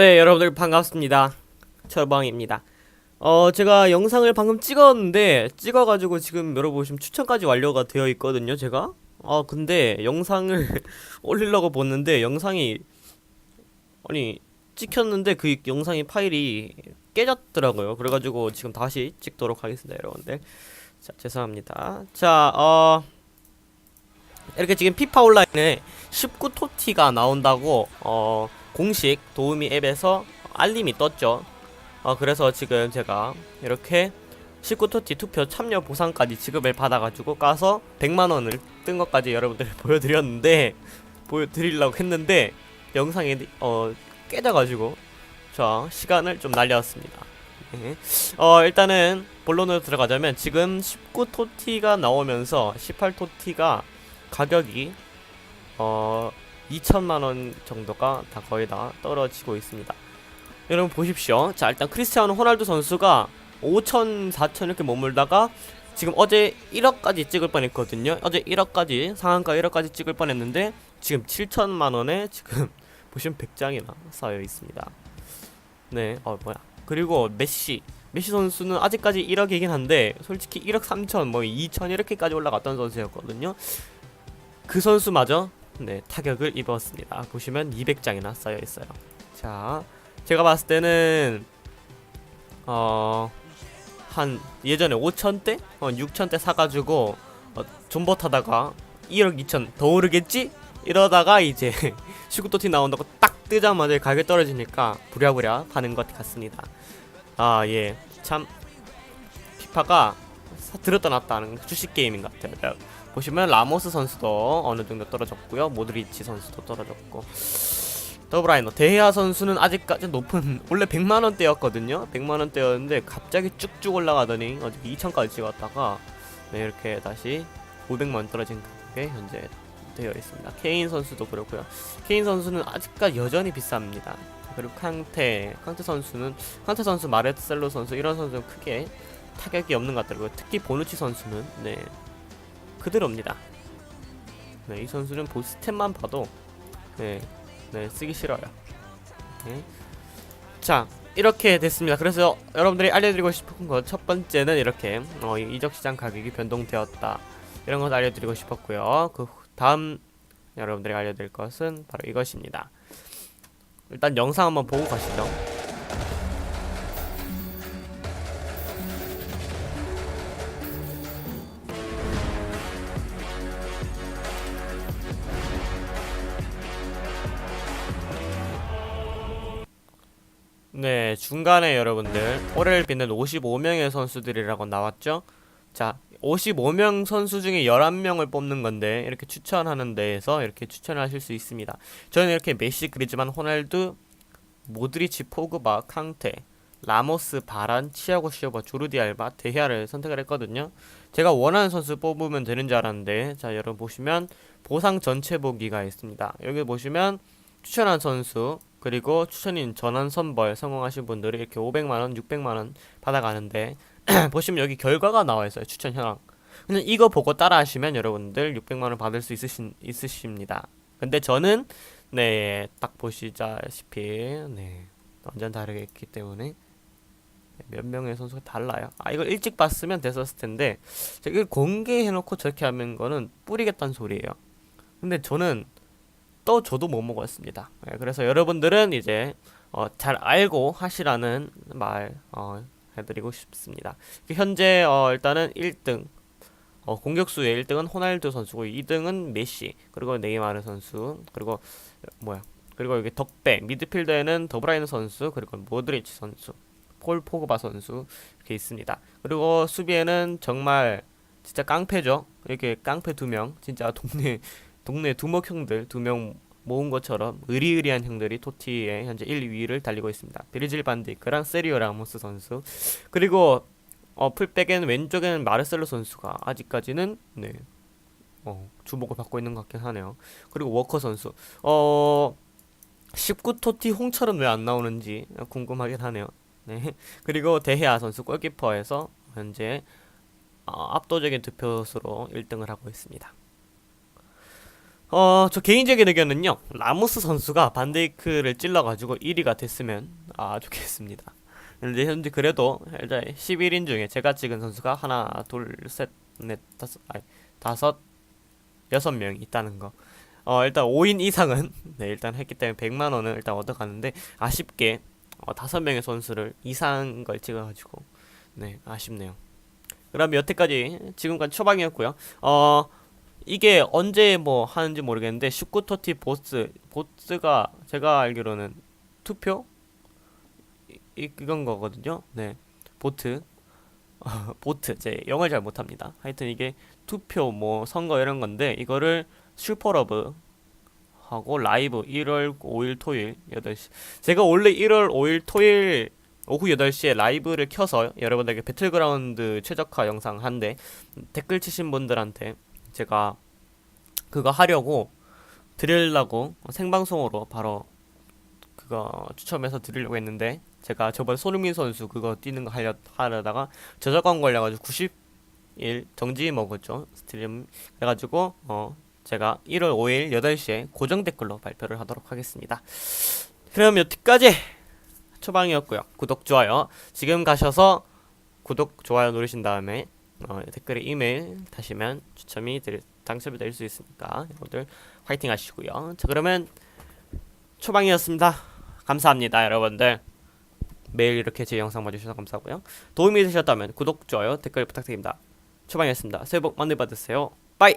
네, 여러분들 반갑습니다. 철방입니다. 어, 제가 영상을 방금 찍었는데, 찍어가지고 지금 여러분 보시면 추천까지 완료가 되어 있거든요, 제가. 아, 근데 영상을 올리려고 봤는데, 영상이, 아니, 찍혔는데 그 영상이 파일이 깨졌더라고요. 그래가지고 지금 다시 찍도록 하겠습니다, 여러분들. 자, 죄송합니다. 자, 어, 이렇게 지금 피파 온라인에 19 토티가 나온다고, 어, 공식 도우미 앱에서 알림이 떴죠. 어, 그래서 지금 제가 이렇게 19토티 투표 참여 보상까지 지급을 받아가지고 까서 100만원을 뜬 것까지 여러분들 보여드렸는데, 보여드리려고 했는데, 영상이, 어, 깨져가지고, 자, 시간을 좀 날렸습니다. 네. 어, 일단은 본론으로 들어가자면, 지금 19토티가 나오면서 18토티가 가격이, 어, 2천만 원 정도가 다 거의 다 떨어지고 있습니다. 여러분 보십시오. 자, 일단 크리스티아노 호날두 선수가 5천, 4천 이렇게 머물다가 지금 어제 1억까지 찍을 뻔했거든요. 어제 1억까지 상한가 1억까지 찍을 뻔했는데 지금 7천만 원에 지금 보시면 100장이나 쌓여 있습니다. 네, 어 뭐야? 그리고 메시, 메시 선수는 아직까지 1억이긴 한데 솔직히 1억 3천, 뭐 2천 이렇게까지 올라갔던 선수였거든요. 그 선수마저 네, 타격을 입었습니다. 보시면 200장이나 쌓여 있어요. 자, 제가 봤을 때는 어, 한 예전에 5천대, 어, 6천대 사가지고 어, 존버 타다가 1억 2천 더 오르겠지? 이러다가 이제 시구토티 나온다고 딱 뜨자마자 가격 떨어지니까 부랴부랴 파는 것 같습니다. 아, 예. 참 피파가 사- 들었다 놨다 하는 주식 게임인 것 같아요. 보시면 라모스 선수도 어느 정도 떨어졌고요. 모드리치 선수도 떨어졌고 더브라이너 데헤아 선수는 아직까지 높은 원래 100만 원대였거든요. 100만 원대였는데 갑자기 쭉쭉 올라가더니 어제 2천까지 찍었다가 네, 이렇게 다시 500만 원 떨어진 가격에 현재 되어 있습니다. 케인 선수도 그렇고요. 케인 선수는 아직까지 여전히 비쌉니다. 그리고 캉테, 캉테 선수는 캉테 선수, 마레셀로 선수 이런 선수는 크게 타격이 없는 것 같더라고요. 특히 보누치 선수는 네 그대로입니다. 네, 이 선수는 보스템만 봐도 네, 네 쓰기 싫어요. 네. 자 이렇게 됐습니다. 그래서 여러분들이 알려드리고 싶은 것 첫 번째는 이렇게 어, 이 이적 시장 가격이 변동되었다 이런 것 알려드리고 싶었고요. 그 다음 여러분들이 알려드릴 것은 바로 이것입니다. 일단 영상 한번 보고 가시죠. 네, 중간에 여러분들 올해를 빛낸 55명의 선수들이라고 나왔죠? 자, 55명 선수 중에 11명을 뽑는 건데 이렇게 추천하는 데에서 이렇게 추천을 하실 수 있습니다. 저는 이렇게 메시, 그리즈만, 호날두, 모드리치, 포그바, 캉테, 라모스, 바란, 치아고 시오바, 조르디 알바, 데히아를 선택을 했거든요. 제가 원하는 선수 뽑으면 되는 줄 알았는데 자, 여러분 보시면 보상 전체 보기가 있습니다. 여기 보시면 추천한 선수 그리고 추천인 전환 선벌 성공하신 분들이 이렇게 500만원, 600만원 받아가는데 보시면 여기 결과가 나와 있어요. 추천 현황. 근데 이거 보고 따라 하시면 여러분들 600만원 받을 수 있으신, 있으십니다. 근데 저는 네, 딱 보시다시피 네, 완전 다르게 있기 때문에 몇 명의 선수가 달라요. 아, 이걸 일찍 봤으면 됐었을 텐데 제가 공개해놓고 저렇게 하는 거는 뿌리겠다는 소리예요. 근데 저는 또 저도 못 먹었습니다. 예, 그래서 여러분들은 이제 어, 잘 알고 하시라는 말 어, 해드리고 싶습니다. 현재 어, 일단은 1등 어, 공격수의 1등은 호날두 선수고 2등은 메시 그리고 네이마르 선수 그리고 어, 뭐야 그리고 여기 덕배 미드필더에는 더브라이너 선수 그리고 모드리치 선수 폴 포그바 선수 이렇게 있습니다. 그리고 수비에는 정말 진짜 깡패죠. 이렇게 깡패 두 명 진짜 동네 동네 두목 형들 두 명 모은 것처럼 의리의리한 형들이 토티의 현재 1, 2위를 달리고 있습니다. 브리질 반디크랑 세리오 라모스 선수 그리고 어, 풀백에는 왼쪽에는 마르셀로 선수가 아직까지는 네 어, 주목을 받고 있는 것 같긴 하네요. 그리고 워커 선수 어 19토티 홍철은 왜안 나오는지 궁금하긴 하네요. 네 그리고 데헤아 선수 골키퍼에서 현재 어, 압도적인 득표수로 1등을 하고 있습니다. 어, 저 개인적인 의견은요. 라모스 선수가 반데이크를 찔러가지고 1위가 됐으면 아 좋겠습니다. 근데 현재 그래도 일단 11인 중에 제가 찍은 선수가 하나, 둘, 셋, 넷, 다섯, 아니, 다섯, 여섯 명 있다는 거. 어, 일단 5인 이상은 네, 일단 했기 때문에 100만 원은 일단 얻어가는데 아쉽게 어, 다섯 명의 선수를 이상 걸 찍어가지고 네 아쉽네요. 그럼 여태까지 지금까지 초방이었고요. 어 이게 언제 뭐 하는지 모르겠는데 슈쿠토티 보스 보스가 제가 알기로는 투표? 이, 이- 이건 거거든요. 네. 보트. 어, 보트. 제 영어를 잘 못합니다. 하여튼 이게 투표 뭐 선거 이런 건데 이거를 슈퍼러브 하고 라이브 1월 5일 토요일 8시. 제가 원래 1월 5일 토요일 오후 8시에 라이브를 켜서 여러분들에게 배틀그라운드 최적화 영상 한데 댓글 치신 분들한테 제가 그거 하려고 드리려고 생방송으로 바로 그거 추첨해서 드리려고 했는데 제가 저번 손흥민 선수 그거 뛰는 거 하려, 하려다가 저작권 걸려가지고 90일 정지 먹었죠 스트림 해가지고 어 제가 1월 5일 8시에 고정 댓글로 발표를 하도록 하겠습니다. 그럼 여기까지 초방이었고요. 구독 좋아요. 지금 가셔서 구독 좋아요 누르신 다음에 어, 댓글에 이메일 다시면 추첨이 될, 당첨이 될 수 있으니까 여러분들 화이팅 하시고요. 자 그러면 초방이었습니다. 감사합니다 여러분들. 매일 이렇게 제 영상 봐주셔서 감사하고요. 도움이 되셨다면 구독 좋아요 댓글 부탁드립니다. 초방이었습니다. 새해 복 많이 받으세요. 빠이